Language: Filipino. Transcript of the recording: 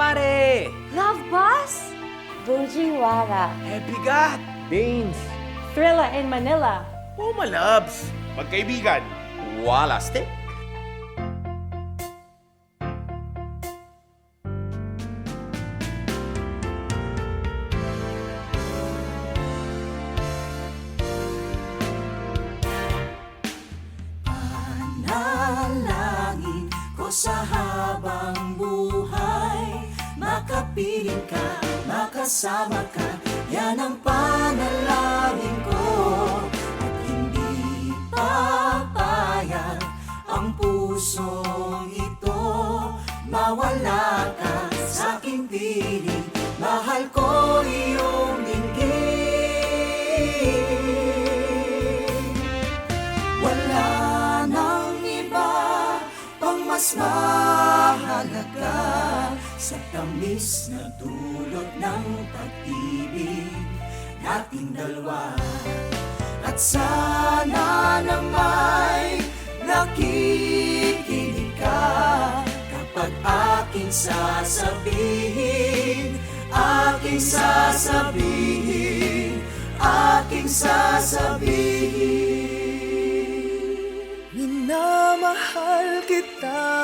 pare! Love Bus? Fujiwara. Eh, bigat! Baines. Thrilla in Manila. Oh, malabs! Magkaibigan. Wala stick. Sa habang buhay Makapiling ka, makasama ka Yan ang panalangin ko. At hindi papayag ang pusong ito. Mawala ka sa aking piling Mahal ko iyong dinggin. Wala nang iba pang mas mahalaga Sa tamis na dulot ng pag-ibig nating dalawa. At sana na may nakikinig ka Kapag aking sasabihin, aking sasabihin, aking sasabihin. Minamahal kita